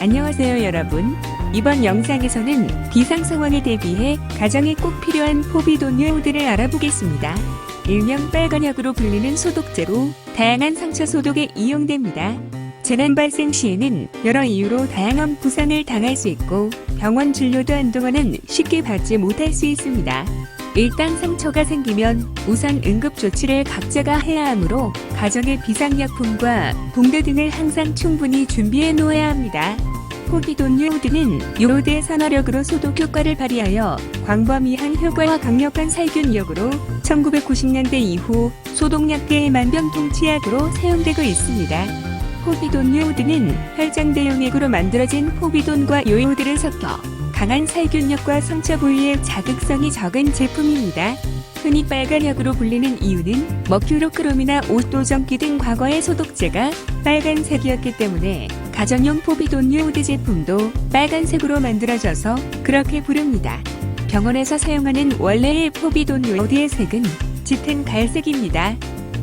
안녕하세요 여러분. 이번 영상에서는 비상 상황에 대비해 가정에 꼭 필요한 포비도뉴들을 알아보겠습니다. 일명 빨간약으로 불리는 소독제로 다양한 상처 소독에 이용됩니다. 재난 발생 시에는 여러 이유로 다양한 부상을 당할 수 있고 병원 진료도 한동안은 쉽게 받지 못할 수 있습니다. 일단 상처가 생기면 우선 응급 조치를 각자가 해야 하므로 가정의 비상약품과 붕대 등을 항상 충분히 준비해 놓아야 합니다. 포비돈유우드는 요로드의 산화력으로 소독 효과를 발휘하여 광범위한 효과와 강력한 살균력으로 1990년대 이후 소독약계의 만병통치약으로 사용되고 있습니다. 포비돈유우드는 혈장 대용액으로 만들어진 포비돈과 요오드를 섞어 강한 살균력과 상처 부위에 자극성이 적은 제품입니다. 흔히 빨간약으로 불리는 이유는 머큐로크롬이나 옷도전기 등 과거의 소독제가 빨간색이었기 때문에 가정용 포비돈유우드 제품도 빨간색으로 만들어져서 그렇게 부릅니다. 병원에서 사용하는 원래의 포비돈유우드의 색은 짙은 갈색입니다.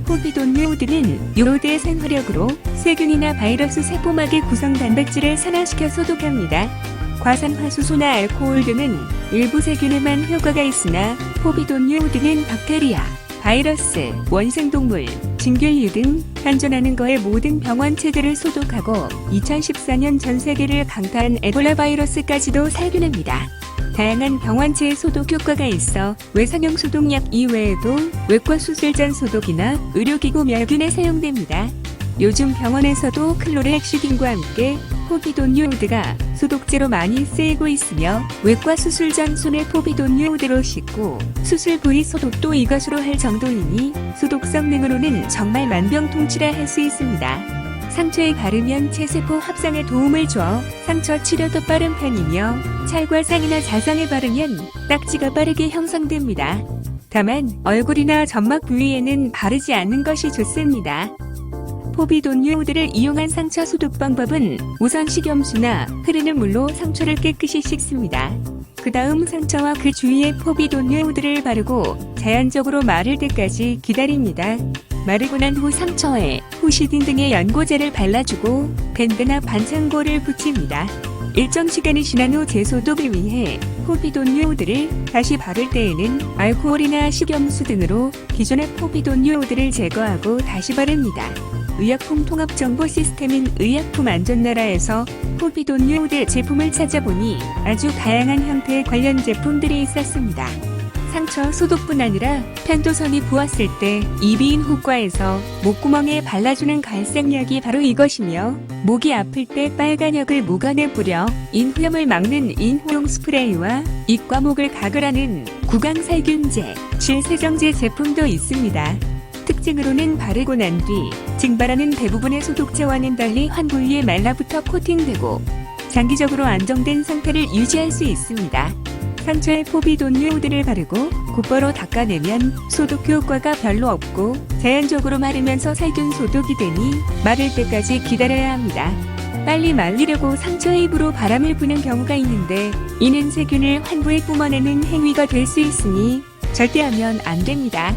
포비돈유우드는 요로드의 산화력으로 세균이나 바이러스 세포막의 구성 단백질을 산화시켜 소독합니다. 과산화수소나 알코올 등은 일부 세균에만 효과가 있으나 포비돈유우드는 박테리아, 바이러스, 원생동물, 진균류 등 현존하는 거의 모든 병원체들을 소독하고 2014년 전 세계를 강타한 에볼라 바이러스까지도 살균합니다. 다양한 병원체의 소독 효과가 있어 외상용 소독약 이외에도 외과 수술 전 소독이나 의료기구 멸균에 사용됩니다. 요즘 병원에서도 클로레엑시딘과 함께 포비돈유우드가 소독제로 많이 쓰이고 있으며 외과 수술 전 손을 포비돈유우드로 씻고 수술 부위 소독도 이것으로 할 정도이니 소독 성능으로는 정말 만병통치라 할 수 있습니다. 상처에 바르면 체세포 합성에 도움을 줘 상처 치료도 빠른 편이며 찰과상이나 자상에 바르면 딱지가 빠르게 형성됩니다. 다만 얼굴이나 점막 부위에는 바르지 않는 것이 좋습니다. 포비돈유우드를 이용한 상처 소독 방법은 우선 식염수나 흐르는 물로 상처를 깨끗이 씻습니다. 그 다음 상처와 그 주위에 포비돈유우드를 바르고 자연적으로 마를 때까지 기다립니다. 마르고 난 후 상처에 후시딘 등의 연고제를 발라주고 밴드나 반창고를 붙입니다. 일정 시간이 지난 후 재소독을 위해 포비돈유우드를 다시 바를 때에는 알코올이나 식염수 등으로 기존의 포비돈유우드를 제거하고 다시 바릅니다. 의약품 통합 정보 시스템인 의약품 안전나라에서 포비돈유우드 제품을 찾아보니 아주 다양한 형태의 관련 제품들이 있었습니다. 상처 소독뿐 아니라 편도선이 부었을 때 이비인 후과에서 목구멍에 발라주는 갈색약이 바로 이것이며 목이 아플 때 빨간약을 목안에 뿌려 인후염을 막는 인후용 스프레이와 입과 목을 가글하는 구강살균제, 질세정제 제품도 있습니다. 특징으로는 바르고 난 뒤 증발하는 대부분의 소독제와는 달리 환 부위에 말라붙어 코팅되고 장기적으로 안정된 상태를 유지할 수 있습니다. 상처에 포비돈유우드를 바르고 곧바로 닦아내면 소독 효과가 별로 없고 자연적으로 마르면서 살균 소독이 되니 마를 때까지 기다려야 합니다. 빨리 말리려고 상처에 입으로 바람을 부는 경우가 있는데 이는 세균을 환부에 뿜어내는 행위가 될 수 있으니 절대 하면 안 됩니다.